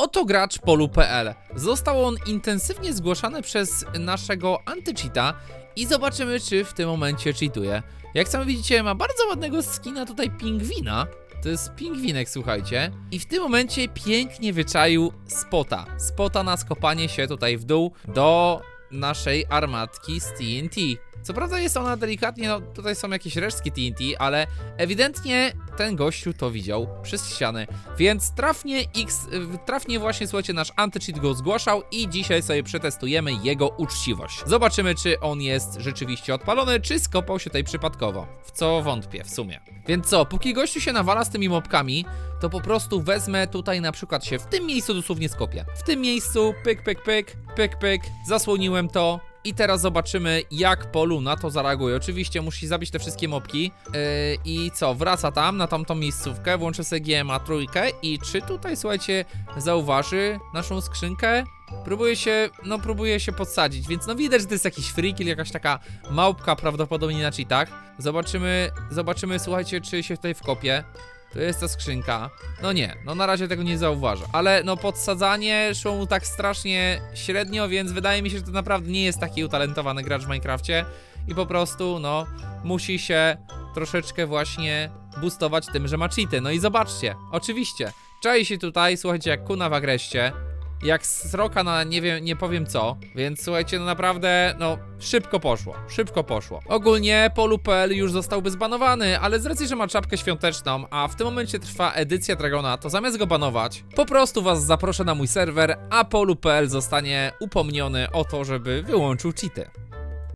Oto gracz polu.pl. Został on intensywnie zgłaszany przez naszego antycheata i zobaczymy, czy w tym momencie cheatuje. Jak sami widzicie, ma bardzo ładnego skina tutaj pingwina. To jest pingwinek, słuchajcie. I w tym momencie pięknie wyczaił spota. Spota na skopanie się tutaj w dół do naszej armatki z TNT. Co prawda jest ona delikatnie, no tutaj są jakieś resztki TNT, ale ewidentnie ten gościu to widział przez ściany. Więc trafnie X, trafnie właśnie słuchajcie, nasz antycheat go zgłaszał i dzisiaj sobie przetestujemy jego uczciwość. Zobaczymy, czy on jest rzeczywiście odpalony, czy skopał się tutaj przypadkowo. W co wątpię w sumie. Więc co, póki gościu się nawala z tymi mobkami, to po prostu wezmę tutaj na przykład się w tym miejscu dosłownie skopię. W tym miejscu, pyk, pyk, pyk, pyk, pyk, zasłoniłem to, i teraz zobaczymy, jak Polu na to zareaguje. Oczywiście musi zabić te wszystkie mopki. Yy, I co, wraca tam, na tamtą miejscówkę, włączy sobie GMA trójkę i czy tutaj, słuchajcie, zauważy naszą skrzynkę? Próbuje się, no próbuje się podsadzić, więc no widać, że to jest jakiś freakill, jakaś taka małpka prawdopodobnie na cheatach. Zobaczymy, zobaczymy, słuchajcie, czy się tutaj wkopie. Tu jest ta skrzynka. No nie, no na razie tego nie zauważę. Ale no podsadzanie szło mu tak strasznie średnio, więc wydaje mi się, że to naprawdę nie jest taki utalentowany gracz w Minecrafcie. I po prostu, no, musi się troszeczkę właśnie boostować tym, że ma cheaty. No i zobaczcie, oczywiście. Czai się tutaj, słuchajcie, jak kuna w agreście. Jak sroka na nie wiem, nie powiem co, więc słuchajcie, no naprawdę, no szybko poszło, szybko poszło. Ogólnie polu.pl już zostałby zbanowany, ale z racji, że ma czapkę świąteczną, a w tym momencie trwa edycja Dragona, to zamiast go banować, po prostu was zaproszę na mój serwer, a polu.pl zostanie upomniony o to, żeby wyłączył cheaty.